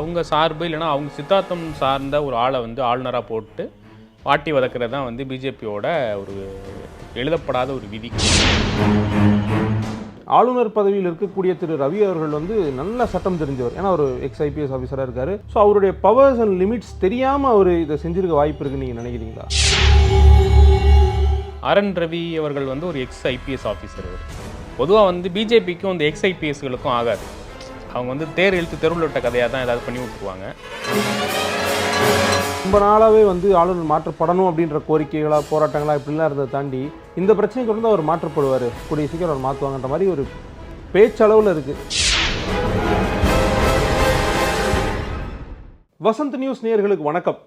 அவங்க சார்பு இல்லைன்னா அவங்க சித்தாந்தம் சார்ந்த ஒரு ஆளை வந்து ஆளுநராக போட்டு வாட்டி வதக்கிறது தான் வந்து பிஜேபியோட ஒரு எழுதப்படாத ஒரு விதி. ஆளுநர் பதவியில் இருக்கக்கூடிய திரு ரவி அவர்கள் வந்து நல்ல சட்டம் தெரிஞ்சவர். ஏன்னா ஒரு எக்ஸ் ஐபிஎஸ் ஆஃபீஸராக இருக்காரு. ஸோ அவருடைய பவர்ஸ் அண்ட் லிமிட்ஸ் தெரியாமல் அவர் இதை செஞ்சிருக்க வாய்ப்பு இருக்குன்னு நீங்கள் நினைக்கிறீங்களா? அரண் ரவி அவர்கள் வந்து ஒரு எக்ஸ் ஐபிஎஸ் ஆஃபீஸர் அவர் பொதுவாக வந்து பிஜேபிக்கும் இந்த எக்ஸ் ஐபிஎஸ்களுக்கும் ஆகாது. அவங்க வந்து தேர் இழுத்து தெருவில் விட்ட கதையாக தான் ஏதாவது பண்ணி விட்டுருவாங்க. ரொம்ப நாளாகவே வந்து ஆளுநர் மாற்றப்படணும் அப்படின்ற கோரிக்கைகளாக போராட்டங்களா இப்படிலாம் இருந்ததை தாண்டி இந்த பிரச்சனைக்கு வந்து அவர் மாற்றப்படுவார். கூடிய சீக்கிரம் அவர் மாற்றுவாங்கன்ற மாதிரி ஒரு பேச்சளவில் இருக்குது வசந்த் நியூஸ் நேயர்களுக்கு வணக்கம்.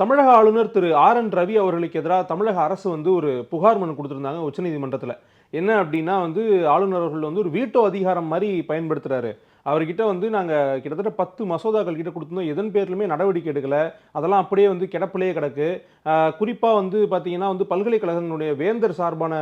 தமிழக ஆளுநர் திரு ஆர் என் ரவி அவர்களுக்கு எதிராக தமிழக அரசு வந்து ஒரு புகார் மனு கொடுத்துருந்தாங்க உச்சநீதிமன்றத்தில். என்ன அப்படின்னா வந்து ஆளுநர் அவர்கள் வந்து ஒரு வீட்டோ அதிகாரம் மாதிரி பயன்படுத்துறாரு. அவர்கிட்ட வந்து நாங்கள் கிட்டத்தட்ட பத்து மசோதாக்கள் கிட்ட கொடுத்துருந்தோம். எதன் பேர்லுமே நடவடிக்கை எடுக்கலை. அதெல்லாம் அப்படியே வந்து கிடப்பிலேயே கிடக்கு. குறிப்பாக வந்து பார்த்தீங்கன்னா வந்து பல்கலைக்கழகங்களுடைய வேந்தர் சார்பான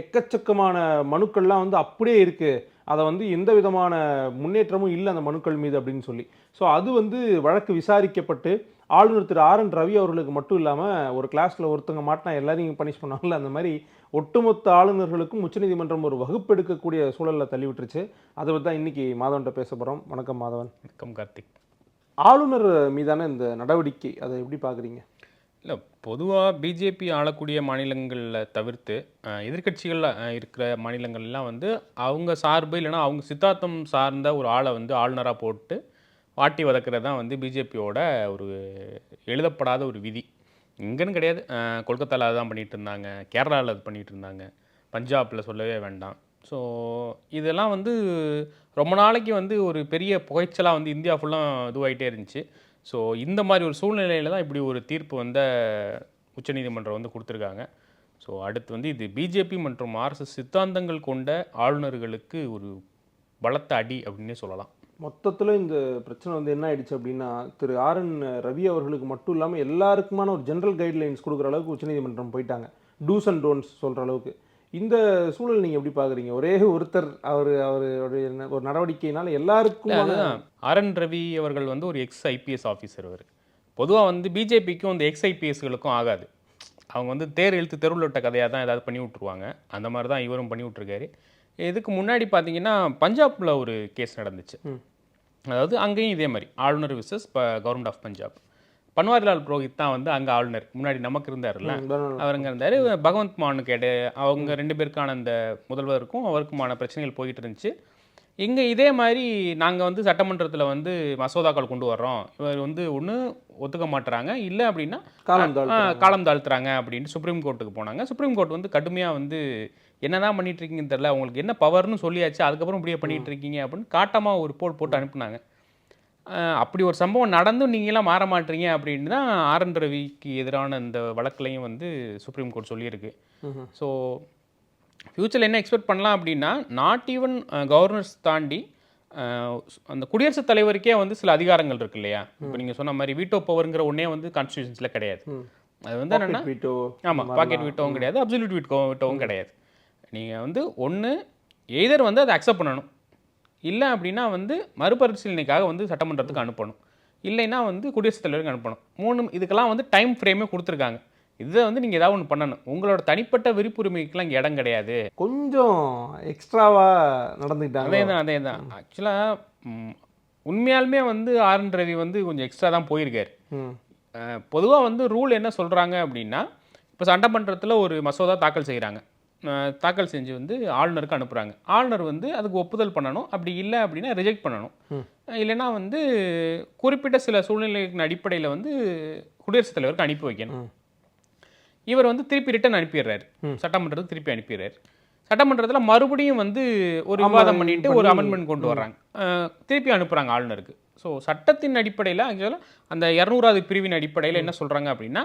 எக்கச்சக்கமான மனுக்கள்லாம் வந்து அப்படியே இருக்குது அதை வந்து எந்த விதமான முன்னேற்றமும் இல்லை அந்த மனுக்கள் மீது அப்படின்னு சொல்லி. ஸோ அது வந்து வழக்கு விசாரிக்கப்பட்டு ஆளுநர் திரு ஆர் என் ரவி அவர்களுக்கு மட்டும் இல்லாமல் ஒரு கிளாஸில் ஒருத்தங்க மாட்டினா எல்லாரையும் பனிஷ் பண்ணுவாங்கல்ல அந்த மாதிரி ஒட்டுமொத்த ஆளுநர்களுக்கும் உச்சநீதிமன்றம் ஒரு வகுப்பு எடுக்கக்கூடிய சூழலில் தள்ளி விட்டுருச்சு. அதை பற்றி தான் இன்னைக்கு மாதவன்கிட்ட பேச போகிறோம் வணக்கம் மாதவன். வணக்கம் கார்த்திக். ஆளுநர் மீதான இந்த நடவடிக்கை அதை எப்படி பார்க்குறீங்க இல்லை பொதுவாக பிஜேபி ஆளக்கூடிய மாநிலங்களில் தவிர்த்து எதிர்கட்சிகளில் இருக்கிற மாநிலங்கள்லாம் வந்து அவங்க சார்பு இல்லைன்னா அவங்க சித்தாந்தம் சார்ந்த ஒரு ஆளை வந்து ஆளுநராக போட்டு வாட்டி வதக்கிறது தான் வந்து பிஜேபியோட ஒரு எழுதப்படாத ஒரு விதி. இங்கேன்னு கிடையாது. கொல்கத்தாவில் அதுதான் பண்ணிகிட்டு இருந்தாங்க. கேரளாவில் அது பண்ணிகிட்டு இருந்தாங்க. பஞ்சாபில் சொல்லவே வேண்டாம். ஸோ இதெல்லாம் வந்து ரொம்ப நாளைக்கு வந்து ஒரு பெரிய புகைச்சலாக வந்து இந்தியா ஃபுல்லாக இதுவாகிட்டே இருந்துச்சு. ஸோ இந்த மாதிரி ஒரு சூழ்நிலையில் தான் இப்படி ஒரு தீர்ப்பு வந்த உச்சநீதிமன்றம் வந்து கொடுத்துருக்காங்க. ஸோ அடுத்து வந்து இது பிஜேபி மற்றும் ஆர்எஸ்எஸ் சித்தாந்தங்கள் கொண்ட ஆளுநர்களுக்கு ஒரு பலத்த அடி அப்படின்னே சொல்லலாம். மொத்தத்தில் இந்த பிரச்சனை வந்து என்ன ஆயிடுச்சு அப்படின்னா திரு ஆர் என் ரவி அவர்களுக்கு மட்டும் இல்லாமல் எல்லாருக்குமான ஒரு ஜென்ரல் கைட்லைன்ஸ் கொடுக்குற அளவுக்கு உச்சநீதிமன்றம் போயிட்டாங்க. டூஸ் அண்ட் டோன்ஸ் சொல்கிற அளவுக்கு. இந்த சூழல் நீங்கள் எப்படி பார்க்குறீங்க ஒரே ஒருத்தர் அவர் அவருடைய ஒரு நடவடிக்கையினால எல்லாருக்கும் அரண் ரவி அவர்கள் வந்து ஒரு எக்ஸ் ஐபிஎஸ் ஆஃபீஸர் அவர் பொதுவாக வந்து பிஜேபிக்கும் இந்த எக்ஸ் ஐபிஎஸ்களுக்கும் ஆகாது. அவங்க வந்து தேர் இழுத்து தெருவில் விட்ட கதையாக தான் ஏதாவது பண்ணி விட்ருவாங்க அந்த மாதிரி தான் இவரும் பண்ணி விட்ருக்காரு இதுக்கு முன்னாடி பார்த்தீங்கன்னா பஞ்சாபில் ஒரு கேஸ் நடந்துச்சு. அதாவது அங்கேயும் இதே மாதிரி. ஆளுநர் versus government of Punjab Banwarilal Purohit தான் வந்து அங்கே ஆளுநர். முன்னாடி நமக்கு இருந்தார்ல அவருங்க இருந்தார். பகவந்த் மான் கேடு அவங்க ரெண்டு பேருக்கான அந்த முதல்வருக்கும் அவருக்குமான பிரச்சனைகள் போயிட்டு இருந்துச்சு. இங்கே இதே மாதிரி நாங்கள் வந்து சட்டமன்றத்தில் வந்து மசோதாக்கள் கொண்டு வர்றோம். இவர் வந்து ஒன்று ஒத்துக்க மாட்டுறாங்க இல்லை அப்படின்னா காலம் தாழ்த்துறாங்க. அப்படின்ட்டு சுப்ரீம் கோர்ட்டுக்கு போனாங்க. சுப்ரீம் கோர்ட் வந்து கடுமையாக வந்து என்னதான் பண்ணிட்டு இருக்கீங்கன்னு தெரியல. உங்களுக்கு என்ன பவர்னு சொல்லியாச்சு. அதுக்கப்புறம் இப்படியே பண்ணிட்டு இருக்கீங்க அப்படின்னு காட்டமாக ஒரு ரிப்போர்ட் போட்டு அனுப்புனாங்க. அப்படி ஒரு சம்பவம் நடந்தும் நீங்களாம் மாற மாட்டீங்க அப்படின்னு தான் ஆர் என் ரவிக்கு எதிரான இந்த வழக்குலையும் வந்து சுப்ரீம் கோர்ட் சொல்லியிருக்கு. ஸோ ஃப்யூச்சரில் என்ன எக்ஸ்பெக்ட் பண்ணலாம் அப்படின்னா நாட் ஈவன் கவர்னர்ஸ் தாண்டி அந்த குடியரசுத் தலைவருக்கே வந்து சில அதிகாரங்கள் இருக்கு இல்லையா? இப்போ நீங்கள் சொன்ன மாதிரி வீட்டோ பவருங்கிற ஒன்றே வந்து கான்ஸ்டியூஷன்ஸில் கிடையாது. அது வந்து என்னென்னா வீட்டோ ஆமாம் பாக்கெட் விட்டவும் கிடையாது அப்சல்யூட் விட்டோ விட்டவும் கிடையாது. நீங்கள் வந்து ஒன்று எய்தர் வந்து அதை அக்செப்ட் பண்ணணும். இல்லை அப்படின்னா வந்து மறுபரிசீலனைக்காக வந்து சட்டமன்றத்துக்கு அனுப்பணும். இல்லைன்னா வந்து குடியரசுத் தலைவருக்கு அனுப்பணும். மூணு இதுக்கெல்லாம் வந்து டைம் ஃப்ரேமே கொடுத்துருக்காங்க. இதை வந்து நீங்கள் ஏதாவது ஒன்று பண்ணணும். உங்களோட தனிப்பட்ட விருப்புரிமைக்கெல்லாம் இங்கே இடம் கிடையாது. கொஞ்சம் எக்ஸ்ட்ராவா நடந்துக்கிட்டாங்க. அதே தான் அதே தான். ஆக்சுவலாக உண்மையாலுமே வந்து ஆர் என் ரவி வந்து கொஞ்சம் எக்ஸ்ட்ரா தான் போயிருக்காரு. பொதுவாக வந்து ரூல் என்ன சொல்கிறாங்க அப்படின்னா இப்போ சட்டமன்றத்தில் ஒரு மசோதா தாக்கல் செய்கிறாங்க தாக்கல் செஞ்சு வந்து ஆளுநருக்கு அனுப்புகிறாங்க ஆளுநர் வந்து அதுக்கு ஒப்புதல் பண்ணணும். அப்படி இல்லை அப்படின்னா ரிஜெக்ட் பண்ணணும். இல்லைன்னா வந்து குறிப்பிட்ட சில சூழ்நிலைகளின் அடிப்படையில் வந்து குடியரசுத் தலைவருக்கு அனுப்பி வைக்கணும். இவர் வந்து திருப்பி ரிட்டன் அனுப்பிடுறாரு. ம். சட்டமன்றத்துக்கு திருப்பி அனுப்பிடுறாரு. சட்டமன்றத்தில் மறுபடியும் வந்து ஒரு விவாதம் பண்ணிட்டு ஒரு அமெண்ட்மெண்ட் கொண்டு வர்றாங்க. திருப்பி அனுப்புகிறாங்க ஆளுநருக்கு. ஸோ சட்டத்தின் அடிப்படையில் ஆக்சுவலாக அந்த இரநூறாவது பிரிவின் அடிப்படையில் என்ன சொல்கிறாங்க அப்படின்னா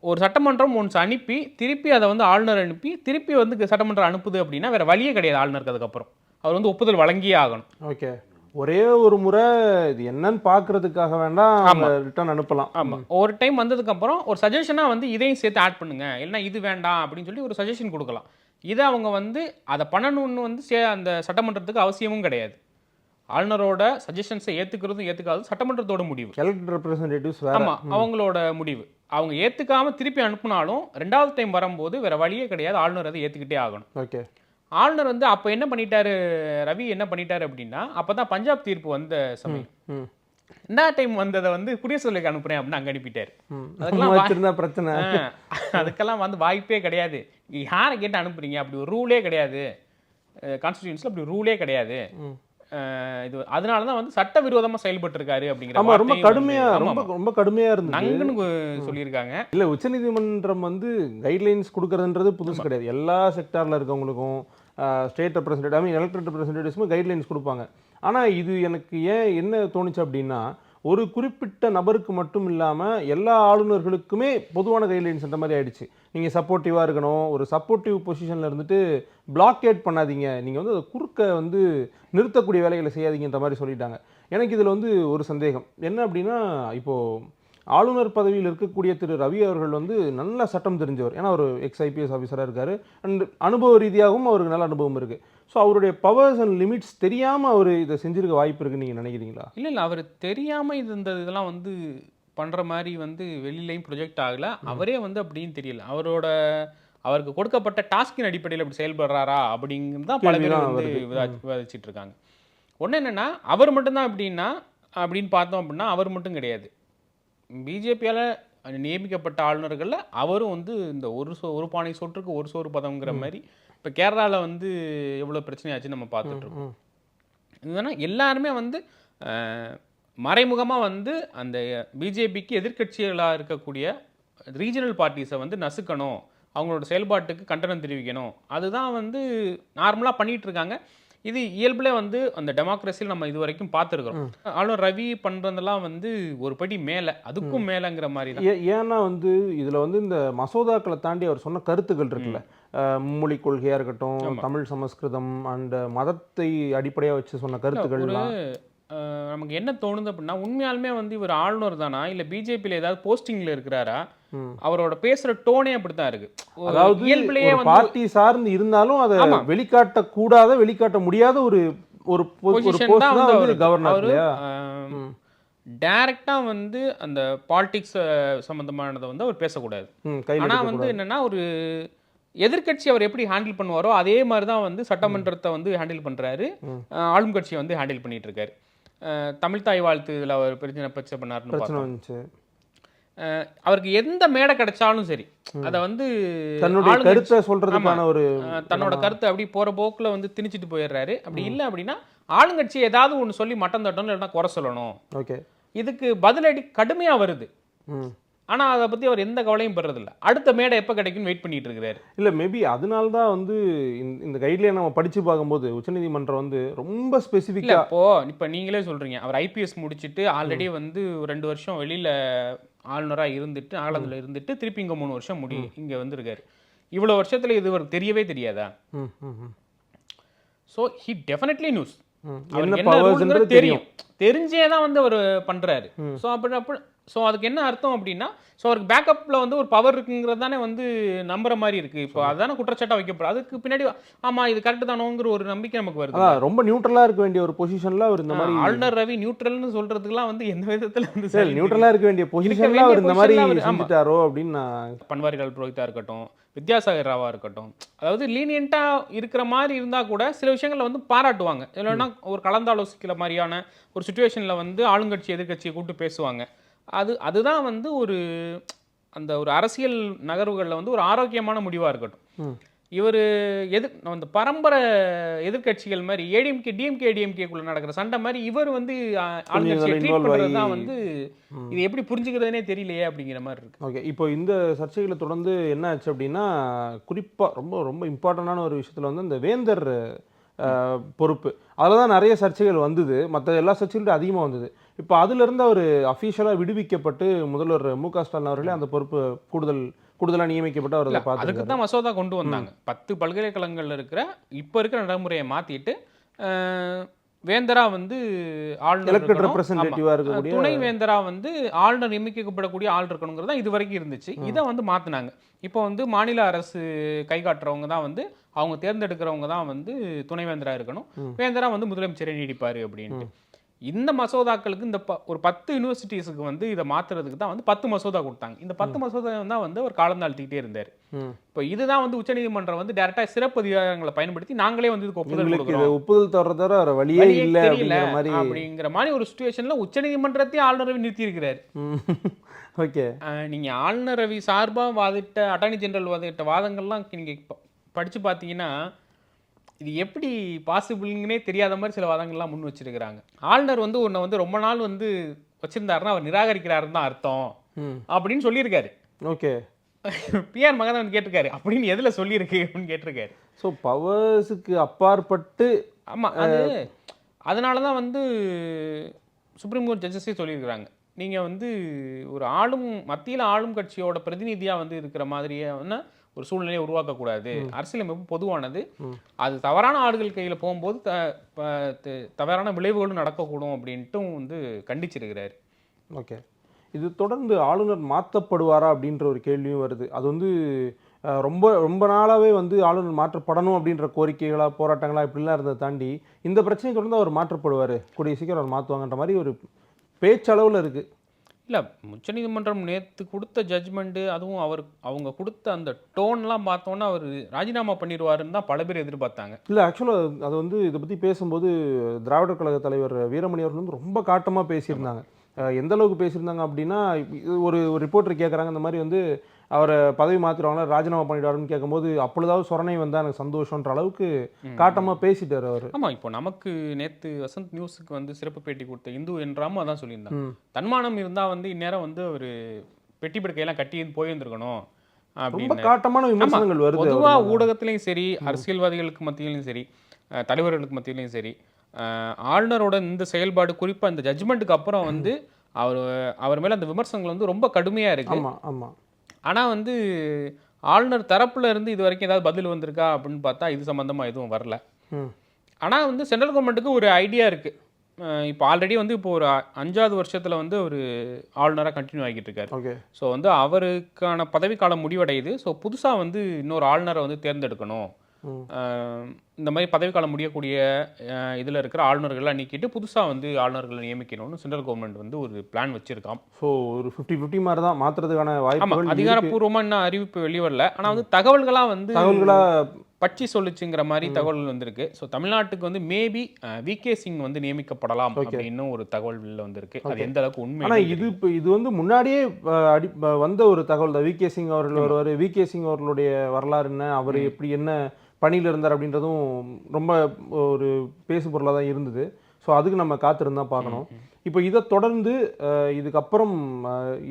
ஒரு சட்டமன்றம் ஒன்ஸ் அனுப்பி திருப்பி அதை வந்து ஆளுநர் அனுப்பி திருப்பி வந்து சட்டமன்றம் அனுப்புது அப்படின்னா வேற வழியே கிடையாது ஆளுநருக்கு அதுக்கப்புறம் அவர் வந்து ஒப்புதல் வழங்கியே ஆகணும். ஓகே. ஒரே ஒரு முறை இது என்னன்னு பார்க்கறதுக்காக வேண்டாம் ரிட்டர்ன் அனுப்பலாம். ஆமாம் ஒரு டைம் வந்ததுக்கப்புறம் ஒரு சஜஷனாக வந்து இதையும் சேர்த்து ஆட் பண்ணுங்க. இல்லைன்னா இது வேண்டாம் அப்படின்னு சொல்லி ஒரு சஜஷன் கொடுக்கலாம். இதை அவங்க வந்து அதை பண்ணணும்னு வந்து சே அந்த சட்டமன்றத்துக்கு அவசியமும் கிடையாது. ஆளுநரோட சஜஷன்ஸை ஏத்துக்கிறதும் ஏத்துக்காததும் சட்டமன்றத்தோட முடிவு. எலக்ட் ரெப்ரசன்டேட்டிவ்ஸ் வேற. ஆமா. அவங்களோட முடிவு. அவங்க ஏத்துக்காம திருப்பி அனுப்புனாலும் ரெண்டாவது டைம் வரும்போது வேற வழியே கிடையாது. ஆளுநர் அதை ஏத்துக்கிட்டே ஆகணும். ஓகே. ஆளுநர் வந்து அப்ப என்ன பண்ணிட்டாரு? ரவி என்ன பண்ணிட்டாரு அப்படின்னா அப்பதான் பஞ்சாப் தீர்ப்பு வந்த சமயம். ம் ரெண்டாவது டைம் வந்ததை வந்து குடியரசுத் தலைவருக்கு அனுப்புறேன் அப்படின்னு அங்க அனுப்பிட்டாரு. அதுக்கெல்லாம் பிரச்சனை. அதுக்கெல்லாம் வந்து வாய்ப்பே கிடையாது. யாரை கேட்டு அனுப்புறீங்க? அப்படி ஒரு ரூலே கிடையாது. கான்ஸ்டிடியூன்ஸில் அப்படி ரூலே கிடையாது. இது அதனால தான் வந்து சட்டவிரோதமா செயல்பட்டு இருக்காரு அப்படிங்கிற ஆமா ரொம்ப வார்த்தையும் வந்து- கடுமையா ஆமா, ரொம்ப. ரொம்ப கடுமையா இருந்தது. நங்குன்னு கு- சொல்லியிருக்காங்க. இல்ல உச்சநீதிமன்றம் வந்து கைட்லைன்ஸ் கொடுக்கறதுன்றது புதுசு கிடையாது. எல்லா செக்டார்ல இருக்கவங்களுக்கும் state representative I mean elected ரெப்ரசன்டேட்டிவ்ஸும் guidelines கொடுப்பாங்க. ஆனா இது எனக்கு ஏன் என்ன தோணுச்சு அப்படின்னா ஒரு குறிப்பிட்ட நபருக்கு மட்டும் இல்லாமல் எல்லா ஆளுநர்களுக்குமே பொதுவான கைட்லைன்ஸ்ன்ற மாதிரி ஆயிடுச்சு. நீங்கள் சப்போர்ட்டிவாக இருக்கணும். ஒரு சப்போர்ட்டிவ் பொசிஷனில் இருந்துட்டு பிளாக்கேட் பண்ணாதீங்க. நீங்கள் வந்து அதை குறுக்க வந்து நிறுத்தக்கூடிய வேலைகளை செய்யாதீங்கன்ற மாதிரி சொல்லிட்டாங்க. எனக்கு இதில் வந்து ஒரு சந்தேகம். என்ன அப்படின்னா இப்போது ஆளுநர் பதவியில் இருக்கக்கூடிய திரு ரவி அவர்கள் வந்து நல்ல சட்டம் தெரிஞ்சவர். ஏன்னா அவர் எக்ஸ் ஐபிஎஸ் ஆஃபீஸராக இருக்கார். அண்ட் அனுபவ ரீதியாகவும் அவருக்கு நல்ல அனுபவம் இருக்குது ஸோ அவருடைய பவர்ஸ் அண்ட் லிமிட்ஸ் தெரியாம அவர் இதை செஞ்சிருக்க வாய்ப்பு இருக்குன்னு நீங்க நினைக்கிறீங்களா? இல்ல இல்ல. அவர் தெரியாம இது இந்த இதெல்லாம் வந்து பண்ற மாதிரி வந்து வெளியிலையும் ப்ரொஜெக்ட் ஆகல. அவரே வந்து அப்படின்னு தெரியல. அவரோட அவருக்கு கொடுக்கப்பட்ட டாஸ்கின் அடிப்படையில் அப்படி செயல்படுறாரா அப்படிங்கிறது தான் பல பேர் வந்து விவாதிச்சிட்டு இருக்காங்க. ஒண்ணு என்னன்னா அவர் மட்டும்தான் அப்படின்னா அப்படின்னு பார்த்தோம் அப்படின்னா அவர் மட்டும் கிடையாது. பிஜேபியால நியமிக்கப்பட்ட ஆளுநர்கள்ல அவரும் வந்து இந்த ஒரு சோ ஒரு பானை சோற்றுக்கு ஒரு சோறு பதம்ங்கிற மாதிரி இப்ப கேரளால வந்து எவ்வளவு பிரச்சனையாச்சு நம்ம பார்த்துட்டு இருக்கோம். ம். இதுனா எல்லாருமே வந்து அஹ், மறைமுகமா வந்து அந்த பிஜேபிக்கு எதிர்க்கட்சிகளாக இருக்கக்கூடிய ரீஜனல் பார்ட்டிஸை வந்து நசுக்கணும் அவங்களோட செயல்பாட்டுக்கு கண்டனம் தெரிவிக்கணும். அதுதான் வந்து நார்மலாக பண்ணிட்டு இருக்காங்க. இது இயல்புல வந்து அந்த டெமோக்ரஸியில் நம்ம இது வரைக்கும் பார்த்துருக்குறோம். ஆளுநர் ரவி பண்றதெல்லாம் வந்து ஒரு படி மேலே அதுக்கும் மேலேங்கிற மாதிரி தான். ஏன்னா வந்து இதுல வந்து இந்த மசோதாக்களை தாண்டி அவர் சொன்ன கருத்துக்கள் இருக்குல்ல. அஹ், மும்மொழி கொள்கையா இருக்கட்டும் தமிழ் சமஸ்கிருதம் அண்ட் மதத்தை அடிப்படையா வச்சு சொன்ன கருத்துக்கள்லாம். அஹ், நமக்கு என்ன தோணுது அப்படின்னா உண்மையாலுமே வந்து இவர் ஆளுநர் தானா? இல்லை பிஜேபியில் ஏதாவது போஸ்டிங்கில் இருக்கிறாரா. அவரோட பேசுற டோனே அப்படித்தான் இருக்கு. அதாவது இயல்புலயே பார்ட்டி சார்ந்து இருந்தாலும் அதை. வெளிக்காட்ட கூடாத வெளிக்காட்ட முடியாத ஒரு ஒரு. கவர்னர் அவரு இல்லையா? அஹ், டைரக்டா வந்து அந்த பாலிடிக்ஸ் சம்பந்தமானதை வந்து அவர் பேசக்கூடாது. ஆனா வந்து என்னன்னா ஒரு எதிர்க்கட்சி அவர் எப்படி ஹேண்டில் பண்ணுவாரோ அதே மாதிரி தான் வந்து சட்டமன்றத்தை வந்து ஹேண்டில். அஹ், ஆளும் கட்சியை வந்து ஹேண்டில் பண்ணிட்டு இருக்காரு தமிழ் தாய் வாழ்த்து இதுல அவர் பிரச்சனை பிரச்சனை பண்ணாருன்னு அவருக்கு எந்த மேடை கிடைச்சாலும் சரி அதை வந்து தன்னுடைய கருத்தை சொல்றதுக்கான ஒரு தன்னோட கருத்தை அப்படி போற போக்குல வந்து திணிச்சிட்டு போயிடுறாரு. அப்படி இல்லை அப்படின்னா ஆளுங்கட்சி ஏதாவது ஒன்று சொல்லி மட்டம் தட்டணும் இல்லைன்னா குறை சொல்லணும். ஓகே. இதுக்கு பதிலடி கடுமையா வருது. ம் ஆனா அதை பத்தி அவர் எந்த கவலையும் பெறதில்ல அடுத்த மேடை எப்ப கிடைக்கும்னு வெயிட் பண்ணிட்டு இருக்கிறாரு. இல்ல மேபி அதனால தான் வந்து இந்த- கைட்லைன் நம்ம படிச்சு பார்க்கும்போது உச்சநீதிமன்றம் வந்து ரொம்ப இல்ல ஸ்பெசிஃபிக்கா இப்போ நீங்களே சொல்றீங்க. அவர் ஐபிஎஸ் முடிச்சிட்டு ஆல்ரெடி வந்து ஒரு ரெண்டு வருஷம் வெளியில ஆளுநரா இருந்துட்டு நாகாலாந்துல இருந்துட்டு திருப்பி இங்க மூணு வருஷம் முடி இங்க வந்திருக்காரு. இவ்வளவு வருஷத்துல இது அவருக்கு தெரியவே தெரியாதா? ஸோ ஹி டெஃபினெட்லி நியூஸ் தெரியும். தெரிஞ்சே தான் வந்து அவர் பண்றாரு. ஸோ அப்படி அப்படி ஸோ அதுக்கு என்ன அர்த்தம் அப்படின்னா ஸோ அவருக்கு பேக்கப்ல வந்து ஒரு பவர் இருக்குங்கிறது தானே வந்து நம்புற மாதிரி இருக்கு. இப்போ அதுதானே குற்றச்சாட்டா வைக்கப்படும். அதுக்கு பின்னாடி ஆமா இது கரெக்ட் தானோங்கிற ஒரு நம்பிக்கை நமக்கு வருது. ரொம்ப நியூட்ரலா இருக்க வேண்டிய ஒரு பொசிஷன்ல அவர் இந்த மாதிரி ஆளுநர் ரவி நியூட்ரல்னு சொல்றதுக்குலாம் வந்து எந்த விதத்துல வந்து சரி சரி நியூட்ரலா இருக்க வேண்டிய பொசிஷன்ல அவர் இந்த மாதிரி. செஞ்சுட்டாரோ அப்படின்னு நான் பன்வாரிலால் புரோஹிதா இருக்கட்டும் வித்யாசாகர் ராவா இருக்கட்டும் அதாவது லீனியண்டா இருக்கிற மாதிரி இருந்தா கூட சில விஷயங்கள்ல வந்து பாராட்டுவாங்க. இல்லைன்னா ஒரு கலந்தாலோசிக்கிற மாதிரியான ஒரு சுச்சுவேஷன்ல வந்து ஆளுங்கட்சி எதிர்க்கட்சியை கூப்பிட்டு பேசுவாங்க. அது அதுதான் வந்து ஒரு அந்த ஒரு அரசியல் நகர்வுகளில் வந்து ஒரு ஆரோக்கியமான முடிவா இருக்கட்டும். இவர் எதிர் அந்த பரம்பரை எதிர்க்கட்சிகள் மாதிரி ஏடிஎம்கே டிஎம்கே டிஎம்கேக்குள்ள நடக்கிற சண்டை மாதிரி இவர் வந்து ஆளுங்கட்சியை ட்ரீட் பண்ணுறது தான் வந்து இது எப்படி புரிஞ்சுக்கிறதுனே தெரியலையே அப்படிங்கிற மாதிரி இருக்கு. ஓகே இப்போ இந்த சர்ச்சைகளை தொடர்ந்து என்ன ஆச்சு அப்படின்னா குறிப்பாக ரொம்ப ரொம்ப இம்பார்ட்டண்டான ஒரு விஷயத்தில் வந்து இந்த வேந்தர் பொறுப்பு. அதில் தான் நிறைய சர்ச்சைகள் வந்தது. மற்ற எல்லா சர்ச்சைகளும் அதிகமாக வந்தது. இப்போ அதிலிருந்து அவர் அஃபீஷியலாக விடுவிக்கப்பட்டு முதல்வர் மு க ஸ்டாலின் அவர்களே அந்த பொறுப்பு கூடுதல் கூடுதலாக நியமிக்கப்பட்டு அவர் அதை அதுக்கு தான் மசோதா கொண்டு வந்தாங்க. பத்து பல்கலைக்கழகங்கள்ல இருக்கிற இப்போ இருக்கிற நடைமுறையை மாத்திட்டு அஹ், வேந்தரா வந்து ஆளுநர் துணை வேந்தரா வந்து ஆளுநர் நியமிக்கப்படக்கூடிய ஆள் இருக்கணுங்கிறது தான் இது வரைக்கும் இருந்துச்சு இதை வந்து மாத்துனாங்க. இப்போ வந்து மாநில அரசு கை காட்டுறவங்க தான் வந்து அவங்க தேர்ந்தெடுக்கிறவங்க தான் வந்து துணைவேந்தரா இருக்கணும். வேந்தரா வந்து முதலமைச்சரை நீடிப்பாரு அப்படின்ட்டு. இந்த மசோதாக்களுக்கு இந்த ஒரு பத்து யூனிவர்சிட்டிஸுக்கு வந்து இதை மாத்துறதுக்கு தான் வந்து பத்து மசோதா கொடுத்தாங்க. இந்த பத்து மசோதா தான் வந்து அவர் காலம் தாழ்த்திக்கிட்டே இருந்தார். இப்போ இதுதான் வந்து உச்சநீதிமன்றம் வந்து டேரக்டா சிறப்பு அதிகாரங்களை பயன்படுத்தி நாங்களே வந்து இதுக்கு ஒப்புதல் ஒப்புதல் வேற வழியே இல்ல அப்படிங்கிற மாதிரி ஒரு சுச்சுவேஷன்ல உச்சநீதிமன்றத்தையே ஆளுநரை நிறுத்தி இருக்கிறாரு ஓகே. நீங்க ஆளுநர் ரவி சார்பா வாதிட்ட அட்டார்னி ஜெனரல் வாதிட்ட வாதங்கள்லாம் நீங்க ப- படிச்சு பார்த்தீங்கன்னா இது எப்படி பாசிபிள்னே தெரியாத மாதிரி சில வாதங்கள்லாம் முன் வச்சிருக்கிறாங்க. ஆளுநர் வந்து உன்னை வந்து ரொம்ப நாள் வந்து வச்சிருந்தாருன்னா அவர் நிராகரிக்கிறாருன்னு தான் அர்த்தம். அப்படின்னு சொல்லியிருக்காரு. ஓகே. பிஆர் மகன் கேட்டிருக்காரு. அப்படின்னு எதுல சொல்லியிருக்கு அப்படின்னு கேட்டிருக்காரு. ஸோ பவர்ஸுக்கு அப்பாற்பட்டு ஆமா அது அதனால தான் வந்து சுப்ரீம் கோர்ட் ஜட்ஜஸே சொல்லியிருக்கிறாங்க. நீங்க வந்து ஒரு ஆளும் மத்தியில ஆளும் கட்சியோட பிரதிநிதியா வந்து இருக்கிற மாதிரியான ஒரு சூழ்நிலையை உருவாக்கக்கூடாது. அரசியலமைப்பு பொதுவானது. அது தவறான ஆளுகள் கையில போகும்போது த தவறான விளைவுகளும் நடக்கக்கூடும் அப்படின்ட்டும் வந்து கண்டிச்சிருக்கிறாரு. ஓகே. இது தொடர்ந்து ஆளுநர் மாற்றப்படுவாரா அப்படின்ற ஒரு கேள்வியும் வருது. அது வந்து ரொம்ப ரொம்ப நாளாவே வந்து ஆளுநர் மாற்றப்படணும் அப்படின்ற கோரிக்கைகளா போராட்டங்களா இப்படிலாம் இருந்ததை தாண்டி இந்த பிரச்சனை தொடர்ந்து அவர் மாற்றப்படுவார். கூடிய சீக்கிரம் அவர் மாற்றுவாங்கன்ற மாதிரி ஒரு பேச்சளவில் இருக்கு. இல்ல உச்சநீதிமன்றம் நேத்து கொடுத்த ஜட்ஜ்மெண்ட் அதுவும் அவர் அவங்க கொடுத்த அந்த டோன்லாம் பார்த்தோன்னா அவர் ராஜினாமா பண்ணிடுவாருன்னு தான் பல பேர் எதிர்பார்த்தாங்க. இல்லை ஆக்சுவலாக அது வந்து இதை பற்றி பேசும்போது திராவிடர் கழக தலைவர் வீரமணி அவர்கள் வந்து ரொம்ப காட்டமாக பேசியிருந்தாங்க. எந்த அளவுக்கு பேசியிருந்தாங்க அப்படின்னா இது ஒரு ரிப்போர்ட்டர் கேட்குறாங்க இந்த மாதிரி வந்து அவரை பதவி மாற்றிடுவாங்களா ராஜினாமா பண்ணிடுவாருன்னு கேட்கும்போது அப்பொழுதாவது சொரணை வந்தால் எனக்கு சந்தோஷன்ற அளவுக்கு காட்டமாக பேசிட்டார் அவர். ஆமா இப்போ நமக்கு நேத்து வசந்த் நியூஸுக்கு வந்து சிறப்பு பேட்டி கொடுத்த இந்து என்றாமும் அதான் சொல்லியிருந்தாங்க ம். தன்மானம் இருந்தா வந்து இந்நேரம் வந்து ஒரு பெட்டி படுக்கையெல்லாம் கட்டி போயிருந்திருக்கணும் ரொம்ப காட்டமான விமர்சனங்கள் வருது பொதுவா அவர் மேல. ஊடகத்திலையும் சரி அரசியல்வாதிகளுக்கு மத்தியிலையும் சரி தலைவர்களுக்கு மத்தியிலையும் சரி ஆளுநரோட இந்த செயல்பாடு குறிப்பா இந்த ஜட்ஜ்மெண்ட்டுக்கு அப்புறம் வந்து அவர் அவர் மேல அந்த விமர்சனங்கள் வந்து ரொம்ப கடுமையா இருக்கு. ஆமா ஆமா. ஆனா வந்து ஆளுநர் தரப்புல இருந்து இது வரைக்கும் ஏதாவது பதில் வந்திருக்கா அப்படின்னு பார்த்தா இது சம்பந்தமா எதுவும் வரல. ம். ஆனா வந்து சென்ட்ரல் கவர்மெண்ட்டுக்கு ஒரு ஐடியா இருக்கு. அஹ் இப்போ ஆல்ரெடி வந்து இப்போ ஒரு அஞ்சாவது வருஷத்துல வந்து ஒரு ஆளுநரா கண்டினியூ ஆகிட்டு இருக்காரு. ஓகே. ஸோ வந்து அவருக்கான பதவிக்காலம் முடிவடையுது. ஸோ புதுசா வந்து இன்னொரு ஆளுநரை வந்து தேர்ந்தெடுக்கணும். இந்த மாதிரி பதவிக்காலம் முடியக்கூடிய இதுல இருக்கிற ஆளுநர்கள்லாம் நீக்கிட்டு புதுசா வந்து ஆளுநர்களை நியமிக்கணும்னு சென்ட்ரல் கவர்மெண்ட் வந்து ஒரு பிளான் வச்சிருக்காம். ஸோ ஒரு ஃபிஃப்டி ஃபிஃப்டி மாதிரி தான் மாற்றுறதுக்கான ஆமா வாய்ப்புகள் இருக்கு. அதிகாரப்பூர்வமா இன்னும் அறிவிப்பு வெளிவரல. ஆனா வந்து தகவல்களா வந்து தகவல்களா பட்சி சொல்லுச்சுங்கிற மாதிரி தகவல் வந்திருக்கு. ஸோ தமிழ்நாட்டுக்கு வந்து மேபி வி கே சிங் வந்து நியமிக்கப்படலாம் அப்படின்னு ஒரு தகவல் வந்திருக்கு. அது எந்த அளவுக்கு உண்மை ஆனா இது இப்போ இது வந்து முன்னாடியே அடி வந்த ஒரு தகவல் தான். வி கே சிங் அவர்கள் வருவார். வி கே சிங் அவர்களுடைய வரலாறு என்ன? அவர் எப்படி என்ன பணியில் இருந்தார் அப்படின்றதும் ரொம்ப ஒரு பேசு பொருளாக தான் இருந்தது. ஸோ அதுக்கு நம்ம காத்திருந்தா பார்க்கணும். இப்போ இதை தொடர்ந்து இதுக்கப்புறம்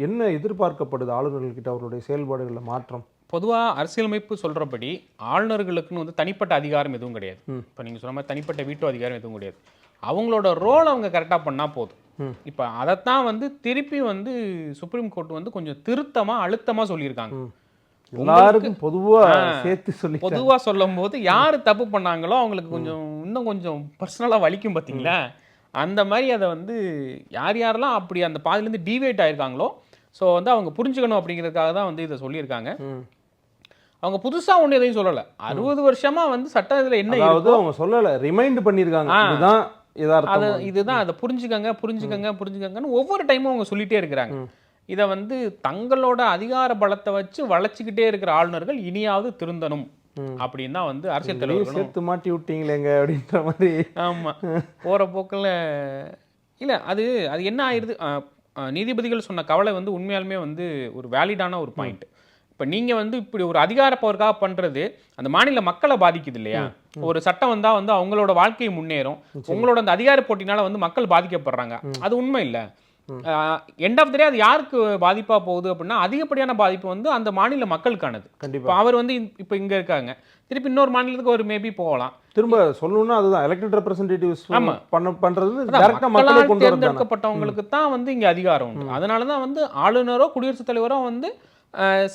என்ன எதிர்பார்க்கப்படுது ஆளுநர்கள்கிட்ட அவருடைய செயல்பாடுகளில் மாற்றம்? பொதுவா அரசியலமைப்பு சொல்றபடி ஆளுநர்களுக்குன்னு வந்து தனிப்பட்ட அதிகாரம் எதுவும் கிடையாது. இப்போ நீங்க சொன்ன மாதிரி தனிப்பட்ட வீட்டு அதிகாரம் எதுவும் கிடையாது. அவங்களோட ரோல் அவங்க கரெக்டா பண்ணா போதும். இப்போ அதைத்தான் வந்து திருப்பி வந்து சுப்ரீம் கோர்ட் வந்து கொஞ்சம் திருத்தமா அழுத்தமா சொல்லியிருக்காங்க. எல்லாருக்கும் பொதுவா சேர்த்து சொல்லி பொதுவா சொல்லும் போது யாரு தப்பு பண்ணாங்களோ அவங்களுக்கு கொஞ்சம் இன்னும் கொஞ்சம் பர்சனலா வலிக்கும் பாத்தீங்களா? அந்த மாதிரி அதை வந்து யார் யாரெல்லாம் அப்படி அந்த பாதிலேருந்து டிவேட் ஆயிருக்காங்களோ ஸோ வந்து அவங்க புரிஞ்சுக்கணும் அப்படிங்கிறதுக்காக தான் வந்து இதை சொல்லியிருக்காங்க. அவங்க புதுசா ஒண்ணு எதையும் சொல்லல. அறுபது வருஷமா வந்து சட்டம் இதுல என்ன அவங்க சொல்லல ரிமைண்ட் பண்ணியிருக்காங்க. இதுதான் அதை இதுதான் அதை புரிஞ்சுக்கங்க புரிஞ்சுக்கங்க புரிஞ்சுக்கங்கன்னு ஒவ்வொரு டைமும் அவங்க சொல்லிட்டே இருக்கிறாங்க. இதை வந்து தங்களோட அதிகார பலத்தை வச்சு வளைச்சிக்கிட்டே இருக்கிற ஆளுநர்கள் இனியாவது திருந்தணும். ம். அப்படின்னு தான் வந்து அரசியல் நீ தலைவர்களும் சேர்த்து மாட்டி விட்டீங்களேங்க அப்படின்ற மாதிரி. ஆமா. போற போக்குல இல்ல அது அது என்ன அஹ், நீதிபதிகள் சொன்ன கவலை வந்து உண்மையாலுமே வந்து ஒரு வேலிடான ஒரு பாயிண்ட் இப்ப நீங்க வந்து இப்படி ஒரு அதிகார பவருக்காக பண்றது அந்த மாநில மக்களை பாதிக்குது இல்லையா? ஒரு சட்டம் வந்தா வந்து அவங்களோட வாழ்க்கை முன்னேறும். உங்களோட அந்த அதிகார போட்டினால வந்து மக்கள் பாதிக்கப்படுறாங்க. அது உண்மை இல்ல. எண்ட் ஆஃப் த டே அது யாருக்கு பாதிப்பா போகுது அப்படின்னா அதிகப்படியான பாதிப்பு வந்து அந்த மாநில மக்களுக்கானது. கண்டிப்பா. இப்போ அவர் வந்து இப்போ இங்க இருக்காங்க. திருப்பி இன்னொரு மாநிலத்துக்கு ஒரு மேபி போகலாம். திரும்ப சொல்லணும்னா அதுதான். எலெக்டட் ரெப்ரசன்டேட்டிவ்ஸ் ஆமா. பண்ண பண்றது அதான் டேரக்டா மக்களை மக்களால் கொண்டு வரது தானே. தேர்ந்தெடுக்கப்பட்டவங்களுக்கு தான் வந்து இங்க அதிகாரம் உண்டு. அதனால தான் வந்து ஆளுநரோ குடியரசுத் தலைவரோ வந்து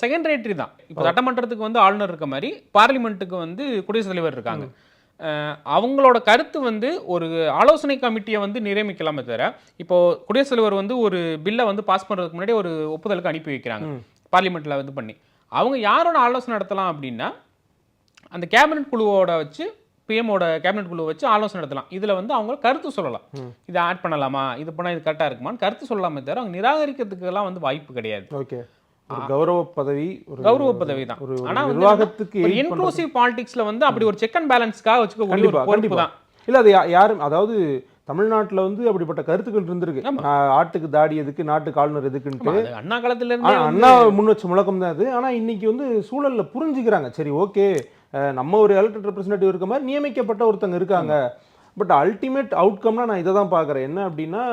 செகண்டரேட்டரி தான். இப்போ சட்டமன்றத்துக்கு வந்து ஆளுநர் இருக்க மாதிரி பார்லிமெண்ட்டுக்கு வந்து குடியரசுத் தலைவர் இருக்காங்க. அவங்களோட கருத்து வந்து ஒரு ஆலோசனை கமிட்டியை வந்து நியமிக்கலாமே தவிர இப்போ குடியரசுத் தலைவர் வந்து ஒரு பில்லை வந்து பாஸ் பண்ணுறதுக்கு முன்னாடி ஒரு ஒப்புதலுக்கு அனுப்பி வைக்கிறாங்க. பார்லிமெண்ட்டில் இது பண்ணி. அவங்க யாரோட ஆலோசனை நடத்தலாம் அப்படின்னா அந்த கேபினெட் குழுவோட வச்சு பிஎம்மோட கேபினெட் குழுவை வச்சு ஆலோசனை நடத்தலாம். இதில் வந்து அவங்க கருத்து சொல்லலாம். இதை ஆட் பண்ணலாமா? இது பண்ணால் இது கரெக்டாக இருக்குமான்னு கருத்து சொல்லலாமே தவிர அவங்க நிராகரிக்கிறதுக்கெல்லாம் வந்து வாய்ப்பு கிடையாது. ஓகே. ஒரு கௌரவ பதவி ஒரு கௌரவ பதவி தான். ஆனா வந்து நிர்வாகத்துக்கு இன்க்ளூசிவ் பாலிடிக்ஸ்ல வந்து அப்படி ஒரு செக் அண்ட் பேலன்ஸ்க்காக பொறுப்பு தான். இல்ல அது யாரும் அதாவது தமிழ்நாட்டுல வந்து அப்படிப்பட்ட கருத்துக்கள் இருந்திருக்கு. ஆட்டுக்கு தாடி எதுக்கு நாட்டுக்கு ஆளுநர் எதுக்குன்ட்டு. அண்ணா காலத்துல இருந்தே அண்ணா முன் வச்ச முழக்கம் தான் அது. ஆனா இன்னைக்கு வந்து சூழல்ல புரிஞ்சுக்கிறாங்க. சரி ஓகே நம்ம ஒரு எலக்டட் ரெப்ரஸன்டேட்டிவ் இருக்க மாதிரி நியமிக்கப்பட்ட ஒருத்தங்க இருக்காங்க. பட் அல்டிமேட் அவுட்கம்னா நான் இதை தான் பார்க்குறேன். என்ன அப்படின்னா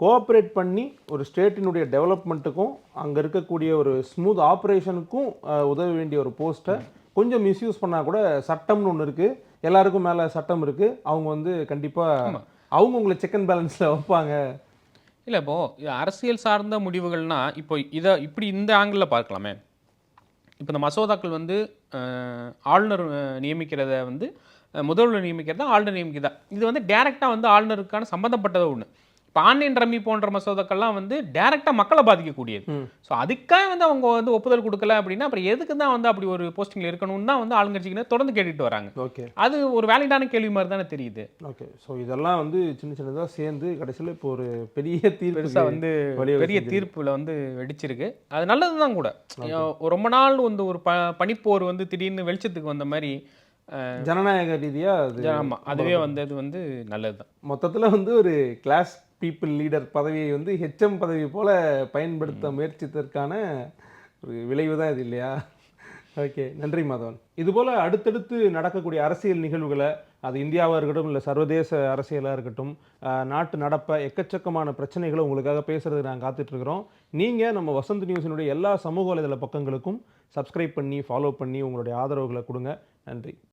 கோஆப்ரேட் பண்ணி ஒரு ஸ்டேட்டினுடைய டெவலப்மெண்ட்டுக்கும் அங்கே இருக்கக்கூடிய ஒரு ஸ்மூத் ஆப்ரேஷனுக்கும் உதவ வேண்டிய ஒரு போஸ்ட்டை கொஞ்சம் மிஸ்யூஸ் பண்ணால் கூட சட்டம்னு ஒன்று இருக்குது எல்லாருக்கும் மேலே சட்டம் இருக்குது அவங்க வந்து கண்டிப்பாக அவங்க உங்களை செக் அண்ட் பேலன்ஸில் வைப்பாங்க. இல்ல இப்போ இது அரசியல் சார்ந்த முடிவுகள்னா இப்போ இதை இப்படி இந்த ஆங்கிளில் பார்க்கலாமே. இப்போ இந்த மசோதாக்கள் வந்து ஆளுநர் நியமிக்கிறத வந்து முதல்வர் நியமிக்கிறதா ஆளுநர் நியமிக்கிறதா? இது வந்து டைரெக்டாக வந்து ஆளுநருக்கான சம்மந்தப்பட்டது ஒன்று இப்போ ஆன்லைன் ரம்மி போன்ற மசோதாக்கள்லாம் வந்து டைரெக்டாக மக்களை பாதிக்கக்கூடியது. ஸோ அதுக்காக வந்து அவங்க வந்து ஒப்புதல் கொடுக்கல அப்படின்னா அப்புறம் எதுக்கு தான் வந்து அப்படி ஒரு போஸ்டிங்கில் இருக்கணும்னு தான் வந்து ஆளுங்கட்சிக்கு தொடர்ந்து கேட்டுட்டு வராங்க. ஓகே. அது ஒரு வேலிடான கேள்வி மாதிரி தானே தெரியுது. ஓகே. ஸோ இதெல்லாம் வந்து சின்ன சின்னதாக சேர்ந்து கடைசியில் இப்போ ஒரு பெரிய தீர்ப்பு வந்து பெரிய. தீர்ப்புல வந்து வெடிச்சிருக்கு. அது நல்லது தான் கூட. ரொம்ப நாள் வந்து ஒரு ப பனிப்போர் வந்து திடீர்னு வெளிச்சத்துக்கு வந்த மாதிரி ஜனநாயக ரீதியாக அது ஆமா. அதுவே வந்தது வந்து நல்லது தான் மொத்தத்தில் வந்து ஒரு கிளாஸ் பீப்புள் லீடர் பதவியை வந்து ஹெச்எம் பதவி போல பயன்படுத்த முயற்சித்ததற்கான ஒரு விளைவு தான் இது இல்லையா? ஓகே நன்றி மாதவன். இதுபோல் அடுத்தடுத்து நடக்கக்கூடிய அரசியல் நிகழ்வுகளை அது இந்தியாவாக இருக்கட்டும் இல்லை சர்வதேச அரசியலாக இருக்கட்டும் நாட்டு நடப்ப எக்கச்சக்கமான பிரச்சனைகளை உங்களுக்காக பேசுறதுக்கு நாங்கள் காத்துட்ருக்குறோம். நீங்கள் நம்ம வசந்த் நியூஸினுடைய எல்லா சமூக வலைதள பக்கங்களுக்கும் சப்ஸ்கிரைப் பண்ணி ஃபாலோ பண்ணி உங்களுடைய ஆதரவுகளை கொடுங்க. நன்றி.